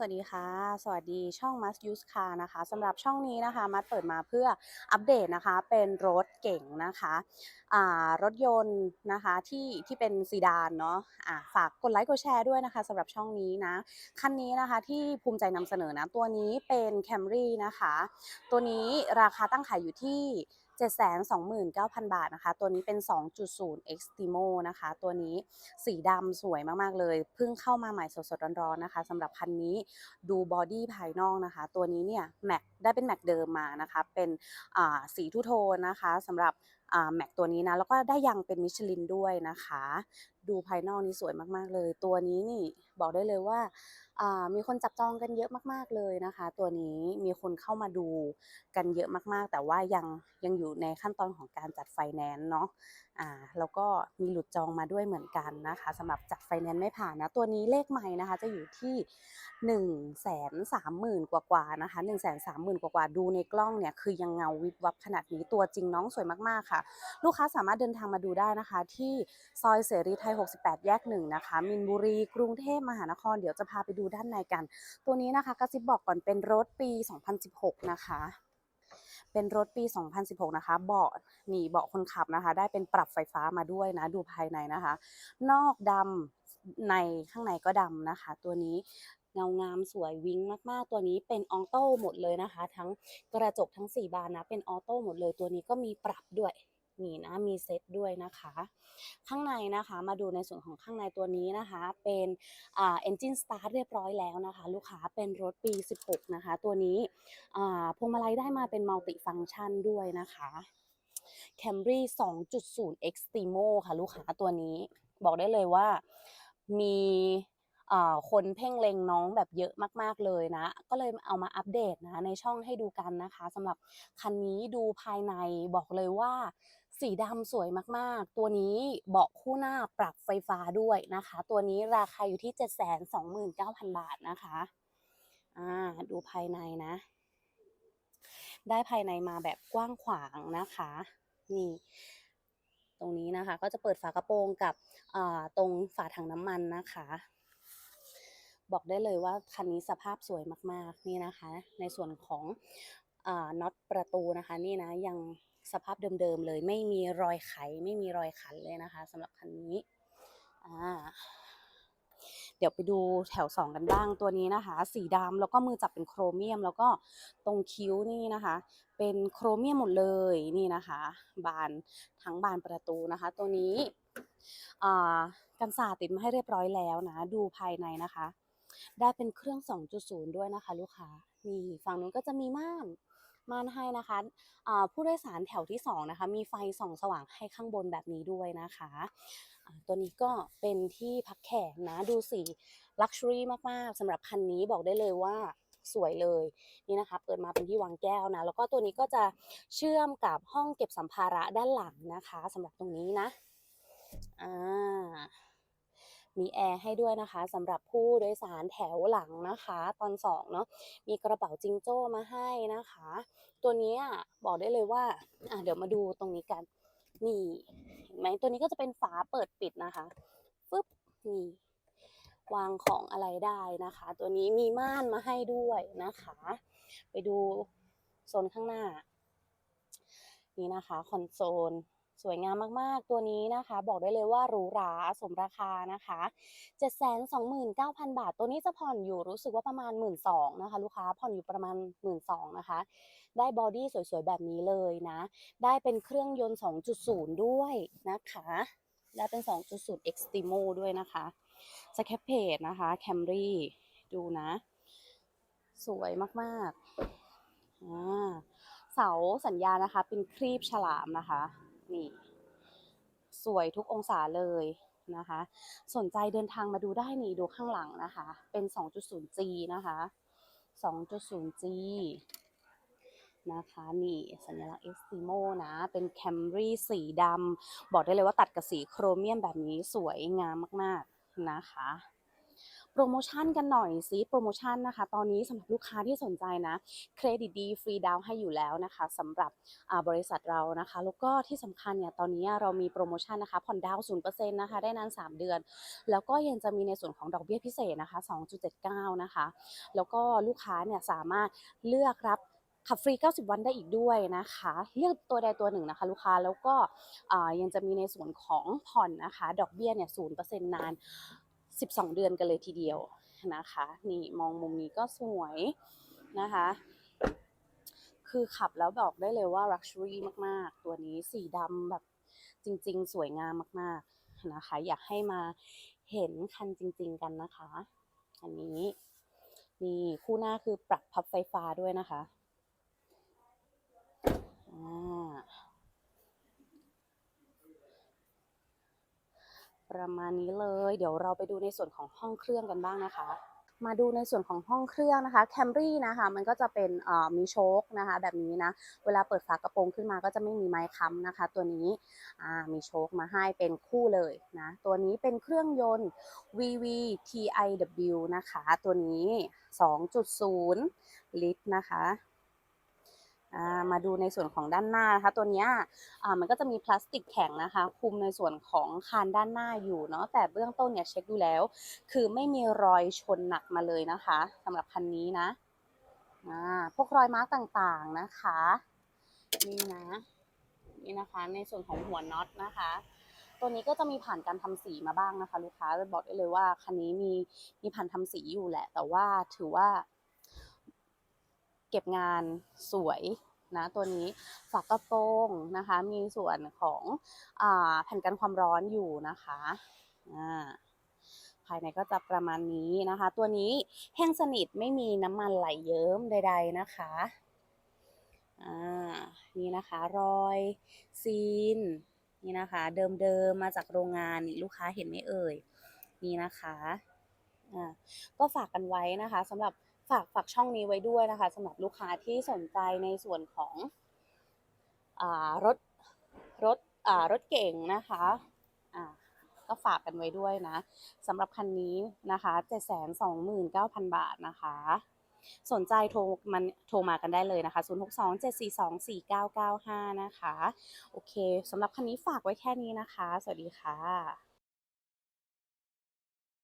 สวัสดีค่ะ สวัสดีช่อง Must Use Car นะคะสำหรับช่องนี้นะคะ มัดเปิดมาเพื่ออัปเดตนะคะ เป็นรถเก่งนะคะรถยนต์นะคะที่ที่เป็นซีดานเนาะอ่าฝากกดไลค์กดแชร์ด้วยนะคะสำหรับช่องนี้นะ คันนี้นะคะที่ภูมิใจนำเสนอนะ ตัวนี้เป็น Camry นะคะ ตัวนี้ราคาตั้งขายอยู่ที่ 729,000 บาทนะคะ ตัวนี้เป็น 2.0 Extimo นะคะ ตัวนี้สีดำสวยมาก ๆ เลย เพิ่งเข้ามาใหม่สดๆ ร้อนๆ นะคะสำหรับคันนี้ดูบอดี้ภายนอกนะคะ ตัวนี้เนี่ยแม็กได้เป็นแม็กเดิมมานะคะ เป็นอ่าสีทูโทนนะคะสำหรับ แม็กตัวนี้นะ แล้วก็ได้ยังเป็นมิชลินด้วยนะคะ ดูภายนอกนี่สวยมากๆเลย ตัวนี้นี่บอกได้เลยว่ามีคนจับจองกันเยอะมากๆเลยนะคะ ตัวนี้มีคนเข้ามาดูกันเยอะมากๆ แต่ว่ายังยังอยู่ในขั้นตอนของการจัดไฟแนนซ์เนาะอ่าแล้วก็มีหลุดจองมาด้วยเหมือนกันนะคะสำหรับจัดไฟแนนซ์ไม่ผ่านนะ ตัวนี้เลขใหม่นะคะ จะอยู่ที่1 3 0 0 0 0กว่ากว่าๆนะคะ1 3 0 0 0 0กว่ากว่าๆดูในกล้องเนี่ยคือยังเงาวิบวับขนาดนี้ตัวจริงน้องสวยมากๆค่ะลูกค้าสามารถเดินทางมาดูได้นะคะ ที่ซอยเสรีไทย 68 แยกหนึ่งนะคะ มินบุรี กรุงเทพมหานคร เดี๋ยวจะพาไปดูด้านในกัน ตัวนี้นะคะกระซิบบอกก่อนเป็นรถปี 2016 นะคะเป็นรถปี 2016 นะคะ เบาะหนีเบาะคนขับนะคะ ได้เป็นปรับไฟฟ้ามาด้วยนะ ดูภายในนะคะ นอกดำในข้างในก็ดำนะคะ ตัวนี้ เงางามสวยวิ้งมากๆ ตัวนี้เป็นออโต้หมดเลยนะคะ ทั้งกระจกทั้ง 4 บานนะ เป็นออโต้หมดเลย ตัวนี้ก็มีปรับด้วยนี่นะมีเซ็ตด้วยนะคะ ข้างในนะคะมาดูในส่วนของข้างในตัวนี้นะคะ เป็นอ่า engine start เรียบร้อยแล้วนะคะ ลูกค้าเป็นรถปี 16 นะคะ ตัวนี้อ่าพวงมาลัยได้มาเป็น multi function ด้วยนะคะ Camry 2.0 Extremo ค่ะ ลูกค้าตัวนี้ บอกได้เลยว่ามี คนเพ่งเล็งน้องแบบเยอะมากๆเลยนะ ก็เลยเอามาอัปเดตนะในช่องให้ดูกันนะคะสำหรับคันนี้ดูภายในบอกเลยว่าสีดำสวยมากๆ ตัวนี้เบาะคู่หน้าปรับไฟฟ้าด้วยนะคะ ตัวนี้ราคาอยู่ที่ 729,000 บาทนะคะอ่าดูภายในนะ ได้ภายในมาแบบกว้างขวางนะคะ นี่ตรงนี้นะคะก็จะเปิดฝากระโปรงกับตรงฝาถังน้ำมันนะคะ บอกได้เลยว่าคันนี้สภาพสวยมากๆนี่นะคะ ในส่วนของอน็อตประตูนะคะนี่นะยังสภาพเดิมๆเลย ไม่มีรอยไข ไม่มีรอยขันเลยนะคะสำหรับคันนี้เดี๋ยวไปดูแถว 2 กันบ้างตัวนี้นะคะ สีดำแล้วก็มือจับเป็นโครเมียม แล้วก็ตรงคิ้วนี่นะคะ เป็นโครเมียมหมดเลยนี่นะคะ บานทั้งบานประตูนะคะ ตัวนี้กันศาติดมาให้เรียบร้อยแล้วนะ ดูภายในนะคะ ได้เป็นเครื่อง 2.0 ด้วยนะคะ ลูกค้านี่ฝั่งนู้นก็จะมีม่านม่านให้นะคะผู้โดยสารแถวที่2นะคะมีไฟส่องสว่างให้ข้างบนแบบนี้ด้วยนะคะตัวนี้ก็เป็นที่พักแขกนะดูสีลักชัวรี่มากๆสำหรับคันนี้บอกได้เลยว่าสวยเลยนี่นะคะเปิดมาเป็นที่วางแก้วนะแล้วก็ตัวนี้ก็จะเชื่อมกับห้องเก็บสัมภาระด้านหลังนะคะสำหรับตรงนี้นะอ่า มีแอร์ให้ด้วยนะคะสำหรับผู้โดยสารแถวหลังนะคะ ตอน2เนาะมีกระเป๋าจิงโจ้มาให้นะคะ ตัวนี้บอกได้เลยว่าอะเดี๋ยวมาดูตรงนี้กันนี่เห็นไหมตัวนี้ก็จะเป็นฝาเปิดปิดนะคะฟึบนี่วางของอะไรได้นะคะ ตัวนี้มีม่านมาให้ด้วยนะคะ ไปดูโซนข้างหน้า นี่นะคะคอนโซล สวยงามมากๆ ตัวนี้นะคะ บอกได้เลยว่าหรูหราสมราคานะคะ 729,000 บาท ตัวนี้จะผ่อนอยู่รู้สึกว่าประมาณ 12,000นะคะ ลูกค้าผ่อนอยู่ประมาณ 12,000นะคะ ได้บอดี้สวยๆ แบบนี้เลยนะ ได้เป็นเครื่องยนต์ 2.0 ด้วยนะคะ ได้เป็น 2.0 Extremo ด้วยนะคะสแคปเพจนะคะ Camry ดูนะ สวยมากๆอ่าเสาสัญญาณนะคะ เป็นครีบฉลามนะคะ นี่สวยทุกองศาเลยนะคะ สนใจเดินทางมาดูได้นี่ดูข้างหลังนะคะ เป็น 2.0G นะคะ 2.0G นะคะนี่สัญลักษณ์ Extremo นะ เป็น Camry สีดำบอกได้เลยว่าตัดกับสีโครเมียมแบบนี้สวยงามมาก ๆ นะคะ โปรโมชั่นกันหน่อยซิโปรโมชั่นนะคะ ตอนนี้สำหรับลูกค้าที่สนใจนะเครดิตดีฟรีดาวให้อยู่แล้วนะคะสำหรับบริษัทเรานะคะ แล้วก็ที่สำคัญเนี่ยตอนนี้เรามีโปรโมชั่นนะคะผ่อนดาวศูนย์เปอร์เซ็นต์นะคะได้นาน 3 เดือน แล้วก็ยังจะมีในส่วนของดอกเบี้ยพิเศษนะคะ 2.79 นะคะ แล้วก็ลูกค้าเนี่ยสามารถเลือกรับขับฟรี 90 วันได้อีกด้วยนะคะ เลือกตัวใดตัวหนึ่งนะคะ ลูกค้า แล้วก็ยังจะมีในส่วนของผ่อนนะคะ ดอกเบี้ยเนี่ย0%นาน 12 เดือนกันเลยทีเดียวนะคะ นี่มองมุมนี้ก็สวยนะคะ คือขับแล้วบอกได้เลยว่า luxury มาก ๆ ตัวนี้สีดำแบบจริง ๆ สวยงามมาก ๆ นะคะ อยากให้มาเห็นคันจริง ๆ กันนะคะ อันนี้นี่คู่หน้าคือปรับพับไฟฟ้าด้วยนะคะอ่า ประมาณนี้เลย เดี๋ยวเราไปดูในส่วนของห้องเครื่องกันบ้างนะคะ มาดูในส่วนของห้องเครื่องนะคะ Camry นะคะ มันก็จะเป็นมีโชคนะคะ แบบนี้นะ เวลาเปิดฝากระโปรงขึ้นมาก็จะไม่มีไม้ค้ำนะคะ ตัวนี้มีโชคมาให้เป็นคู่เลยนะ ตัวนี้เป็นเครื่องยนต์ VV TIW นะคะ ตัวนี้ 2.0 ลิตรนะคะ มาดูในส่วนของด้านหน้านะคะตัวนี้มันก็จะมีพลาสติกแข็งนะคะ คุมในส่วนของคานด้านหน้าอยู่เนาะแต่เบื้องต้นเนี่ยเช็คดูแล้ว คือไม่มีรอยชนหนักมาเลยนะคะสำหรับคันนี้นะพวกรอยมาร์กต่างๆนะคะนี่นะนี่นะคะในส่วนของหัวน็อตนะคะ ตัวนี้ก็จะมีผ่านการทำสีมาบ้างนะคะ ลูกค้าจะบอกได้เลยว่าคันนี้มีมีผ่านทำสีอยู่แหละ แต่ว่าถือว่า เก็บงานสวยนะตัวนี้ฝากระโปรงนะคะ มีส่วนของอแผ่นกันความร้อนอยู่นะคะอ่าภายในก็จะประมาณนี้นะคะ ตัวนี้แห้งสนิทไม่มีน้ำมันไหลเยิ้มใด ๆนะคะอ่านี่นะคะรอยซีนนี่นะคะ เดิมๆมาจากโรงงานนี่ลูกค้าเห็นไหมเอ่ยนี่นะคะอ่าก็ฝากกันไว้นะคะสำหรับ ฝากฝากช่องนี้ไว้ด้วยนะคะสำหรับลูกค้าที่สนใจในส่วนของอรถรถรถเก่งนะคะก็ฝากกันไว้ด้วยนะสำหรับคันนี้นะคะ729,000 บาทนะคะ สนใจโทรมันโทรมากันได้เลยนะคะ 062-742-4995 นะคะ โอเคสำหรับคันนี้ฝากไว้แค่นี้นะคะ สวัสดีค่ะ